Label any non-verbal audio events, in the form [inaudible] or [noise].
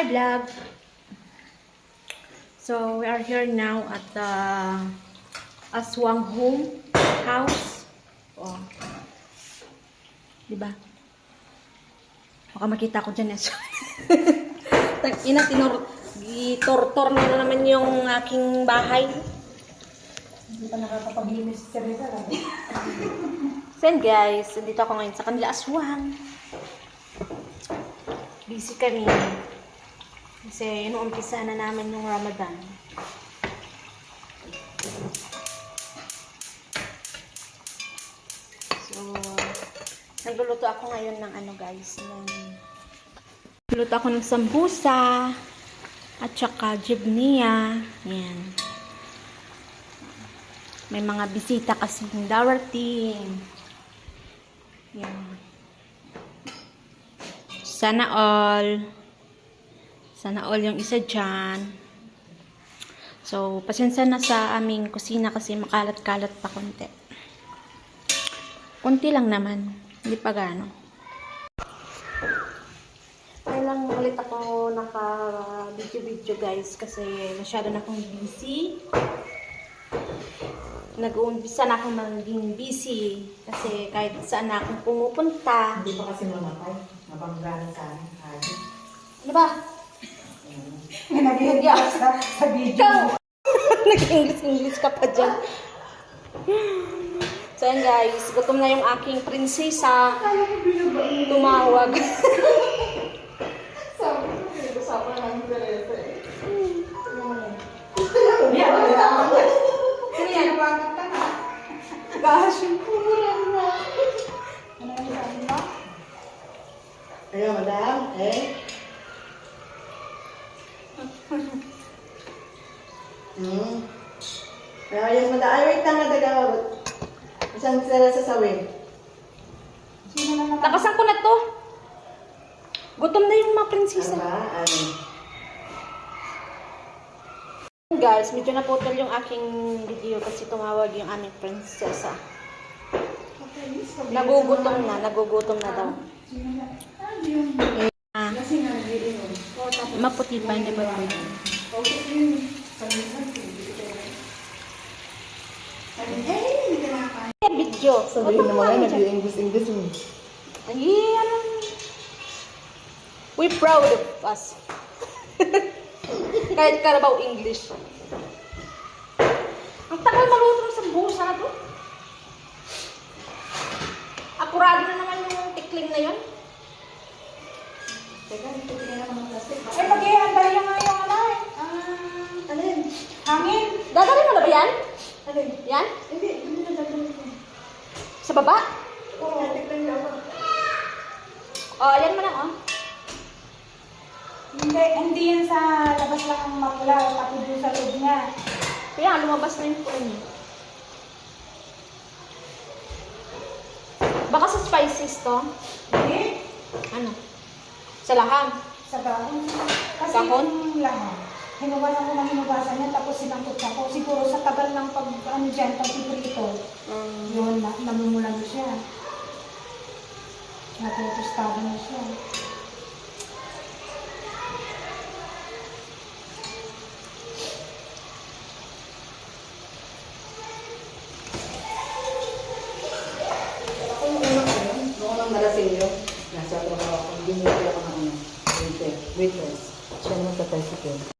Hi vlog! So we are here now at the Aswang Home House. Oh. Diba? Baka makita ko dyan eh. [laughs] Ina, tinor gitortor na naman yung aking bahay. Hindi pa nakakapaglinis si Teresa. So guys, dito ako ngayon sa kanila aswang. Busy kami. Kasi inuumpisa na namin yung Ramadan. So, nagluluto ako ngayon ng ano guys, ng Nagluluto ako ng sambusa at saka jibniya. Yan. May mga bisita kasi darating. Yan. Sana all. Sana all yung isa dyan. So, pasensya na sa aming kusina kasi makalat-kalat pa konti. Konti lang naman. Hindi pa gano. Kailang ulit ako naka-video-video guys kasi masyado na akong busy nag-uumpisa na akong maging busy kasi kahit saan na akong pumupunta. Hindi pa kasi mamatay. Akin. Ay. Ano ba? [laughs] Nag-iiyak sa, sa video. Ikaw! [laughs] Nag-English-English ka pa dyan. So yan guys, gutom na yung aking prinsesa. Tumawag. Na? Gosh, yung pumurang na. Ano yung sabi mo? Ayo, madam. Eh? Hmm. Kaya yung madam. Ay, wait lang na daga. Isang sila sa sawin. Lakasan ko na to. Gutom na yung mga prinsesa. Aba, ay. Guys, medyo naputol yung aking video kasi tumawag yung aming prinsesa. Nagugutom na, nagugutom na daw. Sino na? Ah, yung... Ah, Kasi nag-iinom. Maputi pa, hindi ba pwede? Eh, video. Sabihin na dyan. nag-English-English mo. Ay, ano? We proud of us. [laughs] Kahit karabaw English. Ang tagal maluto ng sambusa na to. Akurado na naman yung tikling na yon. Teka, ito tingnan naman ng plastic. Eh, mag-iantay yung nga yung ano eh. Ah, Alin? hangin. Dadali mo na ba yan? Alin? Yan? Hindi, hindi na ko. Sa baba? Oo, tikman niyo ako. Oh, ayan mo oh. Hindi, hindi yan sa labas lang ang pati doon sa loob niya. Kaya lumabas na yung kulay niya. Baka sa spices to. Hindi, Ano? Sa laham. sa dahon. Kasi Dahon? yung lahat, hinugasan ko ng hinugasan niya, tapos sinangkot siya ko. Siguro sa tagal ng pag, ano dyan, pagpiprito, Um, yun, na, namumulan siya. Natutustado na siya. Ako yung unang ano, noong unang nalasing yun, nasa trabaho ako, hindi mo ako ng ano, waiter, waitress. Siya naman sa tricycle.